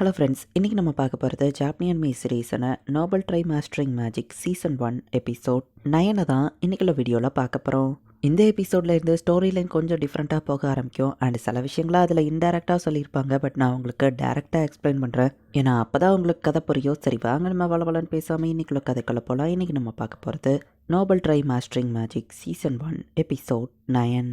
Hello friends இன்றைக்கி நம்ம பார்க்க போகிறது ஜாப்னியன் மீ சீரீஸான noble try mastering magic season one episode நயனை தான் இன்றைக்குள்ள வீடியோவில் பார்க்க போகிறோம் இந்த எபிசோடில் இருந்து ஸ்டோரி லைன் கொஞ்சம் டிஃப்ரெண்ட்டாக போக ஆரம்பிக்கும். அண்ட் சில விஷயங்கள அதில் இன்டெரக்டாக சொல்லியிருப்பாங்க. பட் நான் உங்களுக்கு டேரெக்டாக எக்ஸ்பிளைன் பண்ணுறேன் ஏன்னா அப்போ தான் உங்களுக்கு கதை புரியும். சரி வாங்க நம்ம வளவலன்னு பேசாமல் இன்றைக்குள்ள கதைக்குள்ள போகலாம் இன்றைக்கி நம்ம பார்க்க போகிறது noble try mastering magic season one episode nine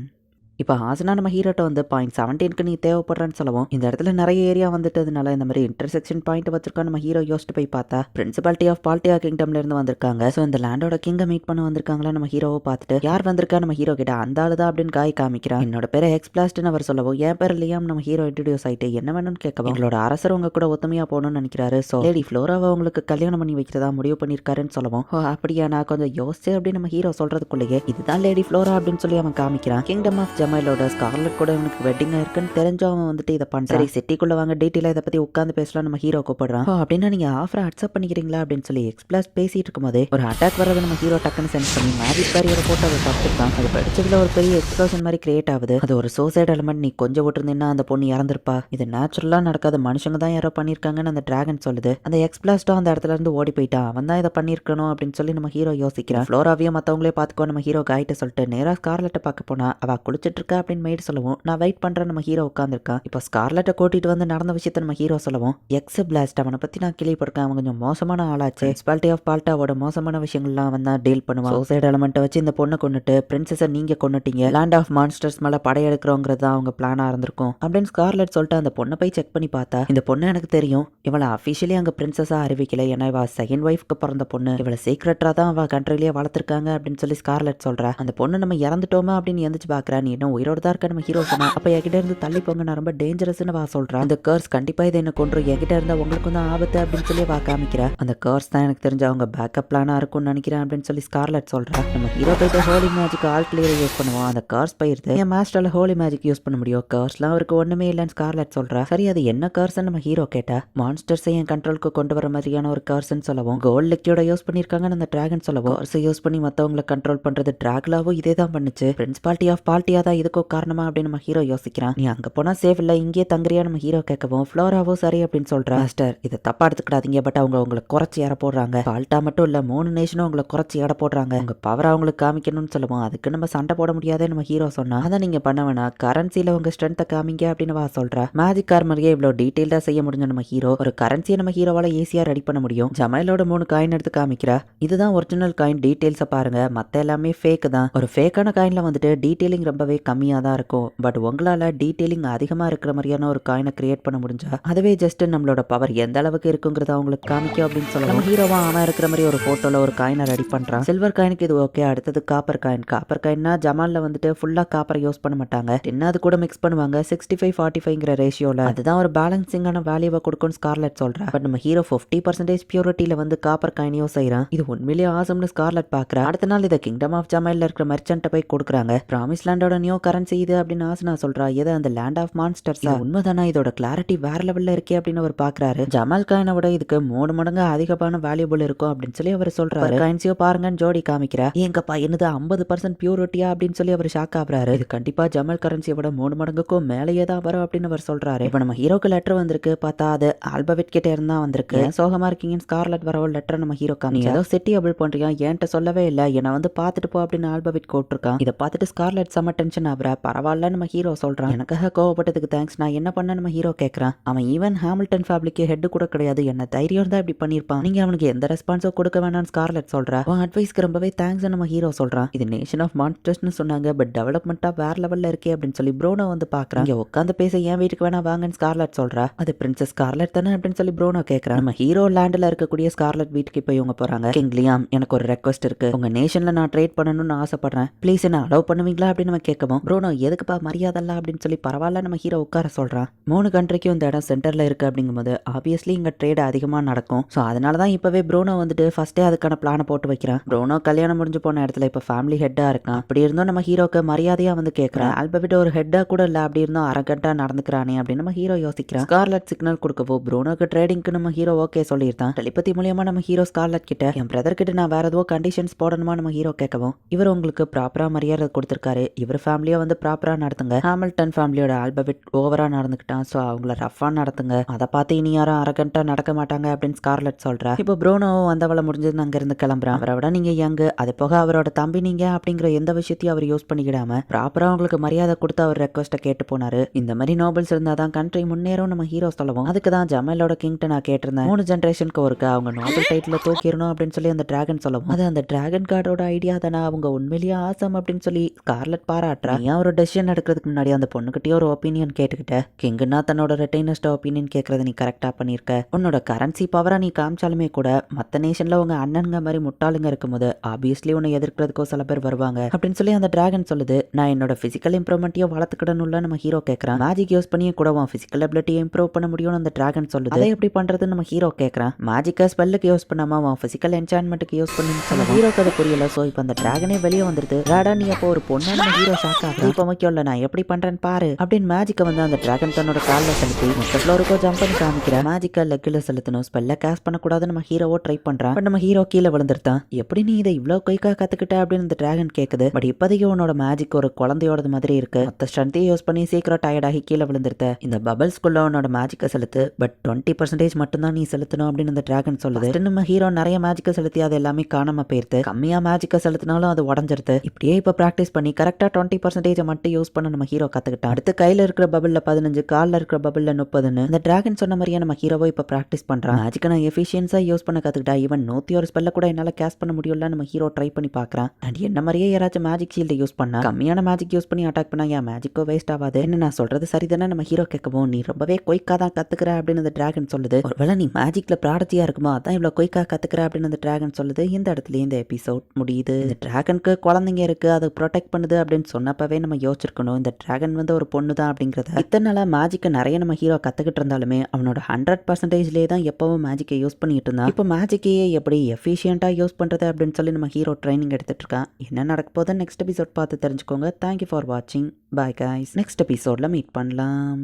இப்போ ஹாசனா நம்ம ஹீரோட்ட வந்து பாயிண்ட் செவன்டீனுக்கு நீ தேவைப்படுறேன்னு சொல்லவும் இந்த இடத்துல நிறைய ஏரியா வந்துட்டதுனால இந்த மாதிரி இன்டர்செக்ஷன் பாயிண்ட் வச்சிருக்கோம் நம்ம ஹீரோ யோசிச்சு போய் பார்த்தா பிரின்சிபாலிட்டி ஆஃப் பால்டியா கிங்டம்ல இருந்து வந்திருக்காங்க. ஸோ இந்த லேண்டோட கிங்கை மீட் பண்ண வந்திருக்காங்களா நம்ம ஹீரோவை பார்த்துட்டு யார் வந்திருக்கா நம்ம ஹீரோ கிட்ட அந்த ஆளு தான் அப்படின்னு காய் காமிக்கிறான். என்னோட பேரை எக்ஸ்பிளாஸ்ட்னு அவர் சொல்லவும் என் பேர் லியாம் நம்ம ஹீரோ இன்ட்ரடியூஸ் ஆயிட்டு என்ன வேணும்னு கேட்கவும் எங்களோட அரசர் உங்க கூட ஒத்துமையா போகணும்னு நினைக்கிறாரு. ஸோ லேடி ஃப்ளோராவை உங்களுக்கு கல்யாணம் பண்ணி வைக்கிறதா முடிவு பண்ணியிருக்காருன்னு சொல்லவும் ஓ அப்படியா நான் கொஞ்சம் யோசிச்சு அப்படின்னு நம்ம ஹீரோ சொல்றதுக்குள்ளேயே இதுதான் லேடி ஃப்ளோரா அப்படின்னு சொல்லி அவன் காமிக்கிறான். கிங்டம் ஆஃப் ஜமைலோட ஸ்கார்லட் கூட இவனுக்கு வெட்டிங் ஆயிருக்குன்னு தெரிஞ்சு அவன் வந்துட்டு இதை பண்ண சரி சிட்டிக்குள்ள வாங்க டீட்டெயிலாக இதை பத்தி உட்காந்து பேசலாம் நம்ம ஹீரோ கூப்பிடுறான். அப்படின்னா நீங்க ஆஃபரை அக்செப்ட் பண்ணிக்கிறீங்களா அப்படின்னு சொல்லி எக்ஸ்பிளாஸ் பேசிட்டு இருக்கும்போதே ஒரு அட்டாக் வரதை நம்ம ஹீரோ டக்குன்னு சென்ஸ் பண்ணி மேஜிக் பேரியரை போட்டு அதை தப்பிச்சிருக்கான் அது படிச்சதுல ஒரு பெரிய எக்ஸ்ப்ளோஷன் மாதிரி கிரியேட் ஆகுது. அது ஒரு சூசைட் எலமெண்ட் நீ கொஞ்சம் விட்டுருந்தீங்கன்னா அந்த பொண்ணு இறந்திருப்பா. இது நேச்சுரலா நடக்காத மனுஷங்க தான் யாரோ பண்ணியிருக்காங்கன்னு அந்த டிராகன் சொல்லுது. அந்த எக்ஸ்பிளாஸ்டும் அந்த இடத்துல இருந்து ஓடி போயிட்டான் அவன் தான் இதை பண்ணியிருக்கணும் அப்படின்னு சொல்லி நம்ம ஹீரோ யோசிக்கிறான். ஃப்ளோராவையும் மற்றவங்களே பார்த்துக்கோ நம்ம ஹீரோ காயிட்ட சொல்லிட்டு நேரா ஸ்கார்லெட்டை பார்க்க போனா அவ குளிச்சிட்டு இருக்கா அப்படின்னு மெய்டு சொல்லவும். நான் வெயிட் பண்றேன் நம்ம ஹீரோ உட்காந்துருக்கான் இப்போ ஸ்கார்லெட்டை கூட்டிட்டு வந்து நடந்த விஷயத்த நம்ம ஹீரோ சொல்லவும். எக்ஸ் பிளாஸ்ட் அவனை பத்தி நான் கேள்விப்பட்டிருக்கேன். அவன் கொஞ்சம் மோசமான ஆளாச்சு. முனிசிபாலிட்டி ஆஃப் பால்ட்டாவோட மோசமான விஷயங்கள்லாம் அவன் தான் டீல் பண்ணுவான். சூசைட் எலமெண்ட்டை வச்சு இந்த பொண்ணை கொண்டுட்டு பிரின்சஸை நீங்க கொண்டுட்டீங்க லேண்ட் ஆஃப் மான்ஸ்டர்ஸ் மேல படையெடுக்கிறோங்கிறது தான் அவங்க பிளானா இருந்திருக்கும். அப்படின்னு ஸ்கார்லெட் சொல்லிட்டு அந்த பொண்ணை போய் செக் பண்ணி பார்த்தா இந்த பொண்ணு எனக்கு தெரியும். இவளை அஃபிஷியலி அங்க பிரின்சஸா அறிவிக்கல. ஏன்னா இவ செகண்ட் ஒய்ஃப்க்கு பிறந்த பொண்ணு. இவளை சீக்ரெட்டா தான் அவ கண்ட்ரிலேயே வளர்த்துருக்காங்க அப்படின்னு சொல்லி ஸ்கார்லெட் சொல்றா. அந்த பொண்ணு நம்ம இறந்துட்டோமா அப்படின்னு எந்திரிச்சு பாக்குறா நீ என்ன உயிரோட தான் இருக்க நம்ம ஹீரோ சொன்னா அப்போ என்கிட்ட இருந்து தள்ளி போங்க நான் ரொம்ப டேஞ்சரஸ்னு வா சொல்கிறேன் அந்த கர்ஸ் கண்டிப்பாக இதை என்ன கொண்டு என்கிட்ட இருந்தால் உங்களுக்கும் தான் ஆபத்து அப்படின்னு சொல்லி வா காமிக்கிறேன் அந்த கர்ஸ் தான் எனக்கு தெரிஞ்ச அவங்க பேக்கப் பிளானாக இருக்கும்னு நினைக்கிறேன் அப்படின்னு சொல்லி ஸ்கார்லெட் சொல்கிறேன் நம்ம ஹீரோ போயிட்டு holy magic all clear use பண்ணுவோம் அந்த கர்ஸ் போயிருது என் மாஸ்டர்ல ஹோலி மேஜிக் யூஸ் பண்ண முடியும். கர்ஸ்லாம் அவருக்கு ஒன்றுமே இல்லைன்னு ஸ்கார்லெட் சொல்றா. சரி அது என்ன கர்ஸ் நம்ம ஹீரோ கேட்டா மான்ஸ்டர்ஸை என் கண்ட்ரோலுக்கு கொண்டு வர மாதிரியான ஒரு கர்ஸ்ன்னு சொல்லவும் கோல்ட் லிக்யூட யூஸ் பண்ணியிருக்காங்கன்னு அந்த டிராகன் சொல்லவும் கர்ஸ் யூஸ் பண்ணி மற்றவங்களை கண்ட்ரோல் பண்றது டிராகுலாவும் இதே தான் பண்ணுச்சு. பிரின்சிபாலிட்டி ஆஃப் பால்ட்டியாக தான் இதுக்கோ காரணமா அப்படின்னு நம்ம ஹீரோ யோசிக்கிறான். நீ அங்க போனா சேஃப் இல்ல இங்கேயே தங்குறியா நம்ம ஹீரோ கேட்கவும் ஃப்ளோராவோ சரி அப்படின்னு சொல்றா. மாஸ்டர் இதை தப்பா எடுத்துக்கிடாதீங்க பட் அவங்க உங்களை குறைச்சி எடை போடுறாங்க. பால்ட்டா மட்டும் இல்ல மூணு நேஷனும் உங்களை குறைச்சி எடை போடுறாங்க. உங்க பவர் அவங்களுக்கு காமிக்கணும்னு சொல்லுவோம். அதுக்கு நம்ம சண்டை போட முடியாதே நம்ம ஹீரோ சொன்னா அதை நீங்க பண்ண வேணா கரன்சில உங்க ஸ்ட்ரென்த்தை காமிங்க அப்படின்னு வா சொல்றா. மேஜிக் கார்மரியே இவ்வளவு டீட்டெயில்டா செய்ய முடிஞ்ச நம்ம ஹீரோ ஒரு கரன்சியை நம்ம ஹீரோவால ஈஸியா ரெடி பண்ண முடியும். ஜமைலோட மூணு காயின் எடுத்து காமிக்கிறா. இதுதான் ஒரிஜினல் காயின் டீட்டெயில்ஸை பாருங்க. மத்த எல்லாமே ஃபேக் தான். ஒரு ஃபேக்கான காயின்ல வந்துட்டு டீட்டெயிலிங் ரொம்பவே கம்மியா தான் இருக்கும். பட் உங்களால டீட்டெயிலிங் அதிகமா இருக்கிற மாதிரியான ஒரு காயினை கிரியேட் பண்ண முடிஞ்சா அதுவே ஜஸ்ட் நம்மளோட பவர் எந்த அளவுக்கு இருக்குங்கிறத அவங்களுக்கு காமிக்கும் அப்படின்னு சொல்லலாம். ஹீரோவா அவன் இருக்கிற மாதிரி ஒரு ஃபோட்டோவில் ஒரு காயினை ரெடி பண்றான். சில்வர் காயினுக்கு இது ஓகே அடுத்தது காப்பர் காயின் காப்பர் காயின்னா ஜமாலில் வந்துட்டு ஃபுல்லா காப்பரை யூஸ் பண்ண மாட்டாங்க. என்ன அது கூட மிக்ஸ் பண்ணுவாங்க? சிக்ஸ்டி ஃபைவ் ஃபார்ட்டி ஃபைவ்ங்கிற ரேஷியோல அதுதான் ஒரு பேலன்சிங்கான வேல்யூவை கொடுக்கும்னு ஸ்கார்லெட் சொல்கிறேன் பட் நம்ம ஹீரோ ஃபிஃப்டி பர்சன்டேஜ் பியூரிட்டியில வந்து காப்பர் காயினையும் செய்யறான் இது உண்மையிலேயே ஆசம்னு ஸ்கார்லெட் பார்க்குறேன் அடுத்த நாள் இதை கிங்டம் ஆஃப் ஜமைல்ல இருக்கிற மெர்ச்சன்ட்டை போய் கொடுக்குறாங்க. ப்ராமிஸ் லேண்டோட நியூ கரன்சி இது அப்படின்னு ஆசனா சொல்றா. எதை அந்த லேண்ட் ஆஃப் மான்ஸ்டர்ஸ் உண்மைதானா? இதோட கிளாரிட்டி வேற லெவல்ல இருக்கே அப்படின்னு அவர் பாக்குறாரு. ஜமால் காயினை விட இதுக்கு மூணு மடங்கு அதிகமான வேல்யூபிள் இருக்கும் அப்படின்னு சொல்லி அவர் சொல்றாரு. காயின்ஸையோ பாருங்கன்னு ஜோடி காமிக்கிறா. எங்கப்பா என்னது ஐம்பது பர்சன்ட் பியூரிட்டியா அப்படின்னு சொல்லி அவர் ஷாக் ஆகுறாரு. இது கண்டிப்பா ஜமல் கரன்சியை விட மூணு மடங்குக்கும் மேலேயே தான் வரும் அப்படின்னு அவர் சொல்றாரு. இப்ப நம்ம ஹீரோக்கு லெட்டர் வந்திருக்கு. பார்த்தா அது ஆல்பவிட் கிட்ட இருந்தா வந்திருக்கு. சோகமா இருக்கீங்கன்னு ஸ்கார்லெட் வரவோ லெட்டர் நம்ம ஹீரோ காமி ஏதோ செட்டி அபிள் பண்றியா? என்கிட்ட சொல்லவே இல்ல. என்னை வந்து பார்த்துட்டு போ அப்படின்னு ஆல்பவிட் கூப்பிட்டுருக்கான் இதை பார்த்துட்டு ஸ்கார்லெட் டென்ஷன் ஆகுறா பரவாயில்ல நம்ம ஹீரோ சொல்றான். எனக்காக கோவப்பட்டதுக்கு தேங்க்ஸ் நான் என்ன பண்ண நம்ம ஹீரோ கேட்கறான் அவன் ஈவன் ஹாமில்டன் ஃபேமிலிக்கு ஹெட் கூட கிடையாது. என்ன தைரியம் தான் இப்படி பண்ணிருப்பான் நீங்க அவனுக்கு எந்த ரெஸ்பான்ஸோ கொடுக்க வேணாம்னு ஸ்கார்லெட் சொல்றா. உன் அட்வைஸ்க்கு ரொம்பவே தேங்க்ஸ் நம்ம ஹீரோ சொல்றான் இது நேஷன் ஆஃப் மான்ஸ்டர்ஸ்னு சொன்னாங்க. பட் டெவலப்மெண்ட்டா வேற லெவல்ல இருக்கே அப்படின்னு சொல்லி ப்ரோனோ வந்து பாக்குறான். இங்க உட்காந்து பேச என் வீட்டுக்கு வேணா வாங்கன்னு ஸ்கார்லெட் சொல்றா. அது பிரின்சஸ் ஸ்கார்லெட் தானே அப்படின்னு சொல்லி ப்ரோனோ கேட்கறான் நம்ம ஹீரோ லேண்ட்ல இருக்கக்கூடிய ஸ்கார்லெட் வீட்டுக்கு இப்போ இவங்க போறாங்க. கிங் லியாம் எனக்கு ஒரு ரெக்வஸ்ட் இருக்கு. உங்க நேஷன்ல நான் ட்ரேட் பண்ணணும்னு ஆசைப்படுறேன். ப்ளீஸ் என்ன அலோவ் பண்ணுவீங்களா அப்படின்னு நம்ம கேட்கவும் ப்ரோனோ எதுக்குப்பா மரியாதை அப்படின்னு சொல்லி பரவாயில்ல நம்ம ஹீரோ உட்கார சொல்றான் மூணு கண்ட்ரிக்கும் இந்த இடம் சென்டர்ல இருக்கு அப்படிங்கும்போது ஆப்வியஸ்லி இங்க ட்ரேட் அதிகமா நடக்கும். ஸோ அதனால தான் இப்பவே ப்ரோனோ வந்துட்டு ஃபர்ஸ்டே அதுக்கான பிளானை போட்டு வைக்கிறான் ப்ரோனோ கல்யாணம் முடிஞ்சு போன இடத்துல இப்போ ஃபேமிலி ஹெட்டா இருக்கான் அப்படி இருந்தும் நம்ம ஹீரோக்கு மரியாதையா வந்து கேட்கறான் ஆல்பவிட் ஒரு ஹெட்டா கூட இல்ல அப்படி இருந்தும் அரகண்டா நடந்துக்கிறானே அப்படின்னு நம்ம ஹீரோ யோசிக்கிறான் ஸ்கார்லெட் சிக்னல் கொடுக்கவோ ப்ரோனோக்கு ட்ரேடிங்க்கு நம்ம ஹீரோ ஓகே சொல்லியிருந்தான். டெலிபதி மூலியமா நம்ம ஹீரோ ஸ்கார்லெட் கிட்ட என் பிரதர் கிட்ட நான் வேற ஏதோ கண்டிஷன்ஸ் போடணுமா? நம்ம ஹீரோ கேட்கவும் இவர் உங்களுக்கு ப்ராப்பரா மரியாதை கொடுத்திருக்காரு. இவர் ஃபேமிலி ஃபேமிலியை வந்து ப்ராப்பராக நடத்துங்க. ஹாமில்டன் ஃபேமிலியோட ஆல்பபெட் ஓவராக நடந்துக்கிட்டான் ஸோ அவங்கள ரஃபாக நடத்துங்க. அதை பார்த்து இனி யாரும் அரகண்ட்டாக நடக்க மாட்டாங்க அப்படின்னு ஸ்கார்லெட் சொல்கிறா இப்போ ப்ரோனோவும் வந்தவளை முடிஞ்சதுன்னு அங்கேருந்து கிளம்புறான். அவரை விட நீங்கள் யங்கு அது போக அவரோட தம்பி நீங்கள் அப்படிங்கிற எந்த விஷயத்தையும் அவர் யூஸ் பண்ணிக்கிடாம ப்ராப்பராக உங்களுக்கு மரியாதை கொடுத்து அவர் ரெக்வஸ்ட்டை கேட்டு போனாரு. இந்த மாதிரி நோபல்ஸ் இருந்தால் தான் கண்ட்ரி முன்னேறும் நம்ம ஹீரோ சொல்லவும். அதுக்கு தான் ஜமேலோட கிங்ட்ட நான் கேட்டிருந்தேன். மூணு ஜென்ரேஷனுக்கு ஒருக்க அவங்க நோபல் டைட்டில் தூக்கிடணும் அப்படின்னு சொல்லி அந்த டிராகன் சொல்லவும். அது அந்த டிராகன் கார்டோட ஐடியா தானே. அவங்க உண்மையிலேயே ஆசம் அப்படின்னு சொல்லி ஸ்கார்லெட் பாராட்டுறா. ஏன் ஒரு டெசிஷன் எடுக்கிறதுக்கு முன்னாடி அந்த பொண்ணுகிட்டயே ஒரு ஒப்பீனியன் கேட்டுக்கிட்ட? கிங்குன்னா தன்னோட ரெட்டைனஸ்ட ஒப்பீனியன் கேட்கறத நீ கரெக்டாக பண்ணியிருக்க. உன்னோட கரன்சி பவரை நீ காமிச்சாலுமே கூட மற்ற நேஷனில் உங்க அண்ணனுங்க மாதிரி முட்டாளுங்க இருக்கும்போது ஆப்வியஸ்லி உன்னை எதிர்க்கிறதுக்கோ சில பேர் வருவாங்க. அப்படின்னு சொல்லி அந்த டிராகன் சொல்லுது நான் என்னோட ஃபிசிக்கல் இம்ப்ரூவ்மெண்ட்டையும் வளர்த்துக்கிடணும்ல நம்ம ஹீரோ கேட்கறான் மேஜிக் யூஸ் பண்ணியே கூட உன் ஃபிசிக்கல் அபிலிட்டியை இம்ப்ரூவ் பண்ண முடியும்னு அந்த டிராகன் சொல்லுது. அதை எப்படி பண்றதுன்னு நம்ம ஹீரோ கேட்கறான் மேஜிக்கை ஸ்பெல்லுக்கு யூஸ் பண்ணாம உன் ஃபிசிக்கல் என்சான்மெண்ட்டுக்கு யூஸ் பண்ணி சொல்ல ஹீரோக்கு அது புரியல. ஸோ இப்போ அந்த டிராகனே வெளியே வந்துருது. ராடா நீ அப்போ ஒரு பொண்ணா? நம்ம ஹீரோ ஷாக் ஆகுது இப்போ முக்கியம் இல்லை நான் எப்படி பண்றேன்னு பாரு. அப்படின்னு மேஜிக்கை வந்து அந்த டிராகன் தன்னோட காலில் செலுத்தி மொத்த ஃப்ளோருக்கோ ஜம்ப் பண்ணி காமிக்கிற மேஜிக்கை லெக்கில் செலுத்தணும். ஸ்பெல்ல கேஸ் பண்ணக்கூடாது நம்ம ஹீரோவோ ட்ரை பண்றான். பட் நம்ம ஹீரோ கீழே விழுந்துருத்தான். எப்படி நீ இதை இவ்வளோ குயிக்காக கத்துக்கிட்ட அப்படின்னு இந்த டிராகன் கேட்குது பட் இப்போதைக்கு உன்னோட மேஜிக் ஒரு குழந்தையோடது மாதிரி இருக்கு. மொத்த ஸ்ட்ரென்த்தையும் யூஸ் பண்ணி சீக்கிரம் டயர்டாகி கீழே விழுந்துருத்த. இந்த பபிள்ஸ்குள்ள உன்னோட மேஜிக்கை செலுத்து பட் டுவெண்ட்டி பர்சன்டேஜ் மட்டும்தான் நீ செலுத்தணும் அப்படின்னு அந்த டிராகன் சொல்லுது. நம்ம ஹீரோ நிறைய மேஜிக்கை செலுத்தி அது எல்லாமே காணாம போயிருது கம்மியா மேஜிக்கை செலுத்தினாலும் அது உடஞ்சிருது இப்படியே இப்போ ப்ராக்டிஸ் பண்ணி கரெக்டாக டுவெண்ட்டி பர்சன்டேஜை மட்டும் யூஸ் பண்ண நம்ம ஹீரோ கற்றுக்கிட்டோம் அடுத்து கையில் இருக்கிற பபிளில் பதினஞ்சு காலில் இருக்கிற பபிளில் முப்பதுன்னு இந்த டிராகன் சொன்ன மாதிரியே நம்ம ஹீரோவை இப்போ ப்ராக்டிஸ் பண்ணுறான் அதுக்கு நான் எஃபிஷியன்ஸாக யூஸ் பண்ண கற்றுக்கிட்டா ஈவன் நூற்றி ஒரு ஸ்பெல்ல கூட என்னால் கேஸ் பண்ண முடியும்ல நம்ம ஹீரோ ட்ரை பண்ணி பார்க்குறான் அண்ட் என்ன மாதிரியே யாராச்சும் மேஜிக் ஷீல்டு யூஸ் பண்ணா கம்மியான மேஜிக் யூஸ் பண்ணி அட்டாக் பண்ணா என் மேஜிக்கோ வேஸ்ட் ஆகாது என்ன நான் சொல்கிறது சரிதானே நம்ம ஹீரோ கேட்கவும்? நீ ரொம்பவே கொய்க்காக தான் கற்றுக்கிற அப்படின்னு அந்த டிராகன் சொல்லுது. ஒருவேளை நீ மேஜிக்கில் ப்ராடக்டியாக இருக்குமா அதான் இவ்வளோ கொய்க்காக கற்றுக்கிற அப்படின்னு அந்த டிராகன் சொல்லுது. இந்த இடத்துல இந்த எபிசோட் முடியுது. இந்த டிராகனுக்கு குழந்தைங்க இருக்குது அதை ப்ரொடெக்ட் பண்ணுது அப்படின்னு பண்ணப்பவே நம்ம யோசிச்சிருக்கணும். இந்த டிராகன் வந்து ஒரு பொண்ணு தான் அப்படிங்கிறத. இத்தனை நாளாக மேஜிக்கை நிறைய நம்ம ஹீரோ கற்றுக்கிட்டு இருந்தாலுமே அவனோட ஹண்ட்ரட் பர்சன்டேஜ்லேயே தான் எப்போவும் மேஜிக்கை யூஸ் பண்ணிட்டு இருந்தான். இப்போ மேஜிக்கையே எப்படி எஃபிஷியண்ட்டாக யூஸ் பண்ணுறது அப்படின்னு சொல்லி நம்ம ஹீரோ ட்ரைனிங் எடுத்துட்டு இருக்கான். என்ன நடக்க போதும் நெக்ஸ்ட் எபிசோட் பார்த்து தெரிஞ்சுக்கோங்க. தேங்க்யூ ஃபார் வாட்சிங் பாய் காய்ஸ் நெக்ஸ்ட் எபிசோடில் மீட் பண்ணலாம்.